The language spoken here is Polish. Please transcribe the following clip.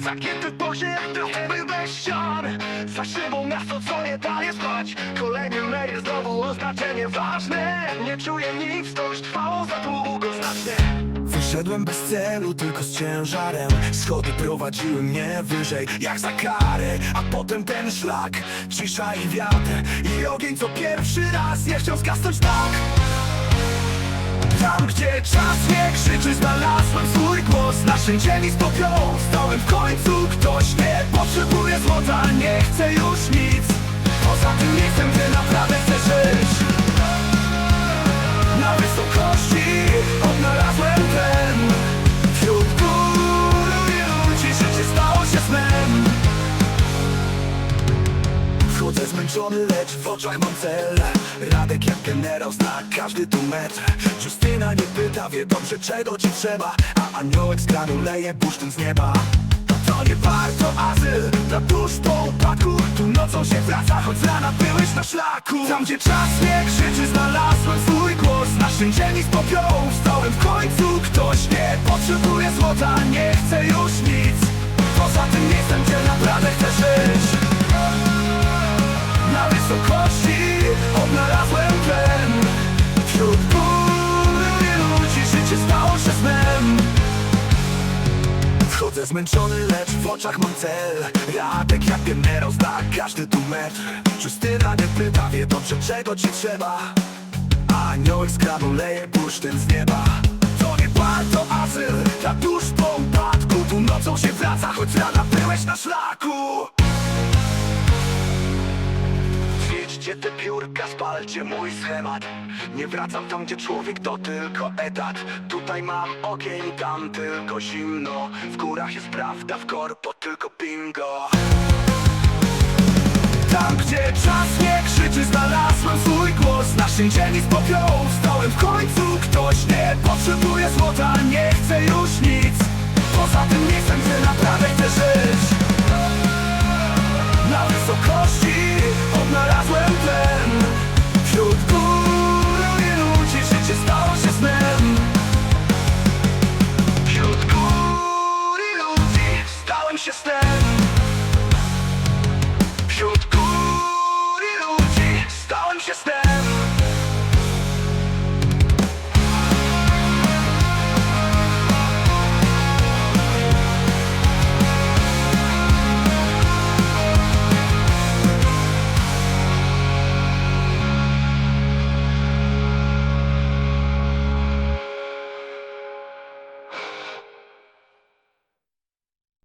Zagięty w bosie jak trochę bez ścian Za szybą miasto co nie daje spać. Kolejny mail znowu oznaczenie ważne. Nie czuję nic, to już trwało za długo znacznie. Wyszedłem bez celu, tylko z ciężarem. Schody prowadziły mnie wyżej, jak za karę. A potem ten szlak, cisza i wiatr. I ogień co pierwszy raz nie chciał zgasnąć tak. Tam gdzie czas nie krzyczy Znalazłem swój Naszej ziemi z popiołu Stałem w końcu. Ktoś nie potrzebuje złota Nie chce już nic. Poza tym miejscem, gdzie naprawdę chcę żyć. Na wysokości Odnalazłem ten Wśród gór i ludzi Życie stało się snem zmęczony, lecz w oczach mam cel. Radek jak generał zna każdy tu metr. Justyna nie pyta, wie dobrze czego ci trzeba. A aniołek z kranu leje bursztyn z nieba. To nie warto azyl Dla dusz po upadku. Tu nocą się wraca, choć z rana byłeś na szlaku. Tam gdzie czas nie krzyczy, znalazłem swój głos. Na ziemi z popiołu Stałem w końcu. Ktoś nie potrzebuje złota Nie chce już nic. Poza tym miejscem, gdzie naprawdę chcę żyć Zmęczony, lecz w oczach mam cel. Radek jak generał zna każdy tu metr Justyna nie pyta, wie dobrze czego ci trzeba. Aniołek z kranu leje bursztyn z nieba Zwiedźcie te piórka, spalcie mój schemat. Nie wracam tam, gdzie człowiek to tylko etat. Tutaj mam ogień, tam tylko zimno. W górach jest prawda, w korpo tylko bingo. Tam gdzie czas nie krzyczy Znalazłem swój głos. Naszej ziemi z popiołu Stałem w końcu. Ktoś nie potrzebuje złota Nie chce już nic. Poza tym miejscem, gdzie naprawdę chcę